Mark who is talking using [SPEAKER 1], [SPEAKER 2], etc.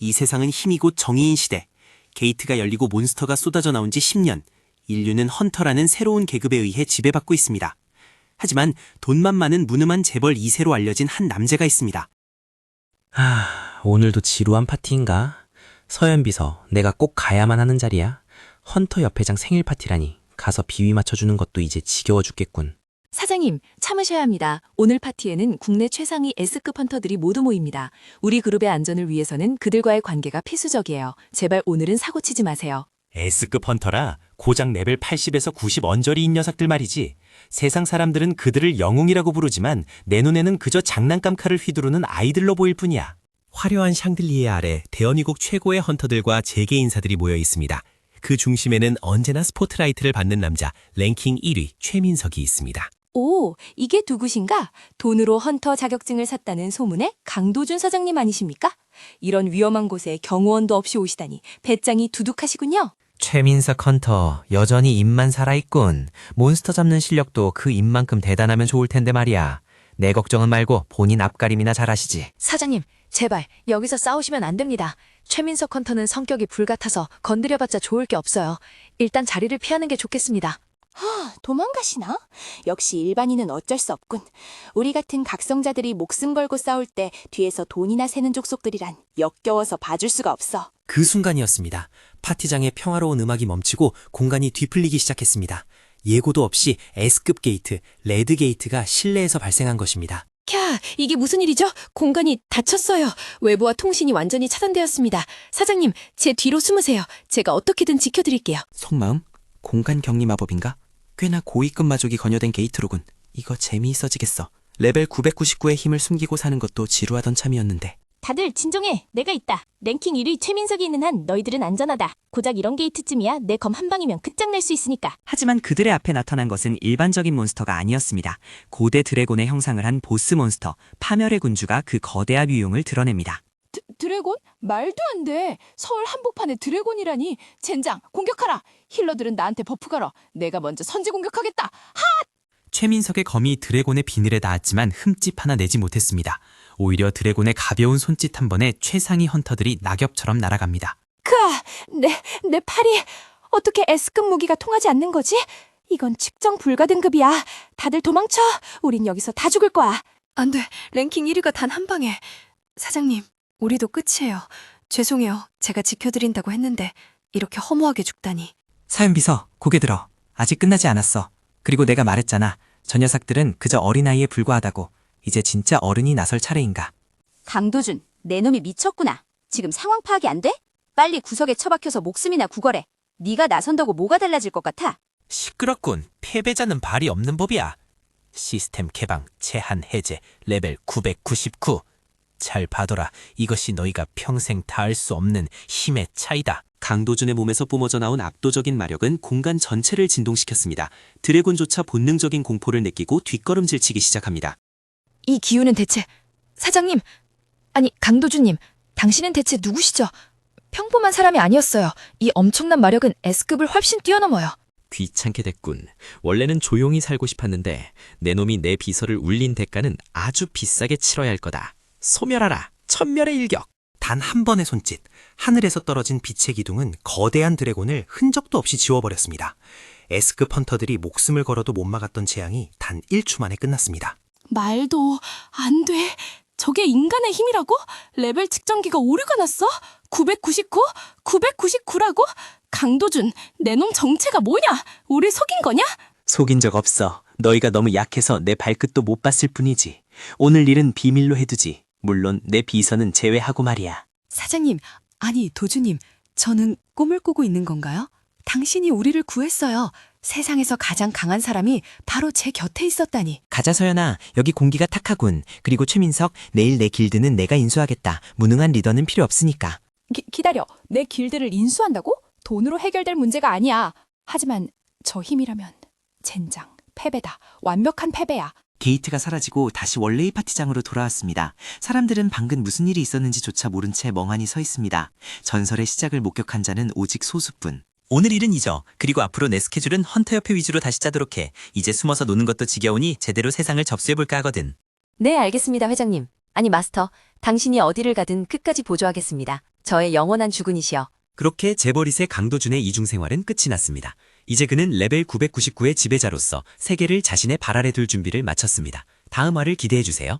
[SPEAKER 1] 이 세상은 힘이 곧 정의인 시대. 게이트가 열리고 몬스터가 쏟아져 나온 지 10년. 인류는 헌터라는 새로운 계급에 의해 지배받고 있습니다. 하지만 돈만 많은 무능한 재벌 2세로 알려진 한 남자가 있습니다.
[SPEAKER 2] 아, 오늘도 지루한 파티인가? 서현 비서, 내가 꼭 가야만 하는 자리야. 헌터 옆회장 생일 파티라니. 가서 비위 맞춰주는 것도 이제 지겨워 죽겠군.
[SPEAKER 3] 사장님, 참으셔야 합니다. 오늘 파티에는 국내 최상위 S급 헌터들이 모두 모입니다. 우리 그룹의 안전을 위해서는 그들과의 관계가 필수적이에요. 제발 오늘은 사고 치지 마세요.
[SPEAKER 4] S급 헌터라 고작 레벨 80에서 90 언저리인 녀석들 말이지. 세상 사람들은 그들을 영웅이라고 부르지만 내 눈에는 그저 장난감 칼을 휘두르는 아이들로 보일 뿐이야.
[SPEAKER 1] 화려한 샹들리에 아래 대연이국 최고의 헌터들과 재계 인사들이 모여 있습니다. 그 중심에는 언제나 스포트라이트를 받는 남자 랭킹 1위 최민석이 있습니다.
[SPEAKER 3] 오, 이게 누구신가? 돈으로 헌터 자격증을 샀다는 소문의 강도준 사장님 아니십니까? 이런 위험한 곳에 경호원도 없이 오시다니 배짱이 두둑하시군요.
[SPEAKER 2] 최민석 헌터, 여전히 입만 살아있군. 몬스터 잡는 실력도 그 입만큼 대단하면 좋을 텐데 말이야. 내 걱정은 말고 본인 앞가림이나 잘하시지.
[SPEAKER 3] 사장님, 제발 여기서 싸우시면 안 됩니다. 최민석 헌터는 성격이 불같아서 건드려봤자 좋을 게 없어요. 일단 자리를 피하는 게 좋겠습니다.
[SPEAKER 5] 하, 도망가시나? 역시 일반인은 어쩔 수 없군. 우리 같은 각성자들이 목숨 걸고 싸울 때 뒤에서 돈이나 새는 족속들이란 역겨워서 봐줄 수가 없어.
[SPEAKER 1] 그 순간이었습니다. 파티장의 평화로운 음악이 멈추고 공간이 뒤풀리기 시작했습니다. 예고도 없이 S급 게이트, 레드 게이트가 실내에서 발생한 것입니다.
[SPEAKER 3] 캬, 이게 무슨 일이죠? 공간이 닫혔어요. 외부와 통신이 완전히 차단되었습니다. 사장님, 제 뒤로 숨으세요. 제가 어떻게든 지켜드릴게요.
[SPEAKER 2] 속마음? 공간 격리 마법인가? 꽤나 고위급 마족이 건여된 게이트로군. 이거 재미있어지겠어. 레벨 999의 힘을 숨기고 사는 것도 지루하던 참이었는데.
[SPEAKER 5] 다들 진정해. 내가 있다. 랭킹 1위 최민석이 있는 한 너희들은 안전하다. 고작 이런 게이트쯤이야 내 검 한 방이면 끝장낼 수 있으니까.
[SPEAKER 6] 하지만 그들의 앞에 나타난 것은 일반적인 몬스터가 아니었습니다. 고대 드래곤의 형상을 한 보스 몬스터, 파멸의 군주가 그 거대한 위용을 드러냅니다.
[SPEAKER 5] 드, 드래곤? 말도 안 돼. 서울 한복판에 드래곤이라니. 젠장, 공격하라. 힐러들은 나한테 버프 걸어. 내가 먼저 선제 공격하겠다.
[SPEAKER 1] 최민석의 검이 드래곤의 비늘에 닿았지만 흠집 하나 내지 못했습니다. 오히려 드래곤의 가벼운 손짓 한 번에 최상위 헌터들이 낙엽처럼 날아갑니다.
[SPEAKER 5] 크아, 내, 내 팔이 어떻게 S급 무기가 통하지 않는 거지? 이건 측정 불가 등급이야. 다들 도망쳐. 우린 여기서 다 죽을 거야.
[SPEAKER 3] 안 돼. 랭킹 1위가 단 한 방에. 사장님, 우리도 끝이에요. 죄송해요. 제가 지켜드린다고 했는데 이렇게 허무하게 죽다니.
[SPEAKER 6] 사연 비서, 고개 들어. 아직 끝나지 않았어. 그리고 내가 말했잖아. 저 녀석들은 그저 어린아이에 불과하다고. 이제 진짜 어른이 나설 차례인가.
[SPEAKER 5] 강도준, 내 놈이 미쳤구나. 지금 상황 파악이 안 돼? 빨리 구석에 처박혀서 목숨이나 구걸해. 네가 나선다고 뭐가 달라질 것 같아?
[SPEAKER 4] 시끄럽군. 패배자는 발이 없는 법이야. 시스템 개방, 제한 해제, 레벨 999. 잘 봐둬라. 이것이 너희가 평생 닿을 수 없는 힘의 차이다.
[SPEAKER 1] 강도준의 몸에서 뿜어져 나온 압도적인 마력은 공간 전체를 진동시켰습니다. 드래곤조차 본능적인 공포를 느끼고 뒷걸음질치기 시작합니다.
[SPEAKER 3] 이 기운은 대체 사장님 아니 강도주님 당신은 대체 누구시죠? 평범한 사람이 아니었어요. 이 엄청난 마력은 S급을 훨씬 뛰어넘어요.
[SPEAKER 2] 귀찮게 됐군. 원래는 조용히 살고 싶었는데 내 놈이 내 비서를 울린 대가는 아주 비싸게 치러야 할 거다. 소멸하라. 천멸의 일격.
[SPEAKER 1] 단 한 번의 손짓, 하늘에서 떨어진 빛의 기둥은 거대한 드래곤을 흔적도 없이 지워버렸습니다. S급 헌터들이 목숨을 걸어도 못 막았던 재앙이 단 1초 만에 끝났습니다.
[SPEAKER 5] 말도 안 돼. 저게 인간의 힘이라고? 레벨 측정기가 오류가 났어? 999? 999라고? 강도준, 내 놈 정체가 뭐냐? 우리 속인 거냐?
[SPEAKER 2] 속인 적 없어. 너희가 너무 약해서 내 발끝도 못 봤을 뿐이지. 오늘 일은 비밀로 해두지. 물론 내 비서는 제외하고 말이야.
[SPEAKER 3] 사장님, 아니 도주님, 저는 꿈을 꾸고 있는 건가요? 당신이 우리를 구했어요. 세상에서 가장 강한 사람이 바로 제 곁에 있었다니.
[SPEAKER 6] 가자 서연아, 여기 공기가 탁하군. 그리고 최민석, 내일 내 길드는 내가 인수하겠다. 무능한 리더는 필요 없으니까.
[SPEAKER 5] 기, 기다려. 내 길드를 인수한다고? 돈으로 해결될 문제가 아니야. 하지만 저 힘이라면 젠장, 패배다. 완벽한 패배야.
[SPEAKER 6] 게이트가 사라지고 다시 원래의 파티장으로 돌아왔습니다. 사람들은 방금 무슨 일이 있었는지조차 모른 채 멍하니 서 있습니다. 전설의 시작을 목격한 자는 오직 소수뿐.
[SPEAKER 7] 오늘 일은 잊어. 그리고 앞으로 내 스케줄은 헌터협회 위주로 다시 짜도록 해. 이제 숨어서 노는 것도 지겨우니 제대로 세상을 접수해볼까 하거든.
[SPEAKER 3] 네, 알겠습니다, 회장님. 아니 마스터, 당신이 어디를 가든 끝까지 보조하겠습니다. 저의 영원한 주군이시여.
[SPEAKER 1] 그렇게 제버릿의 강도준의 이중 생활은 끝이 났습니다. 이제 그는 레벨 999의 지배자로서 세계를 자신의 발 아래 둘 준비를 마쳤습니다. 다음 화를 기대해 주세요.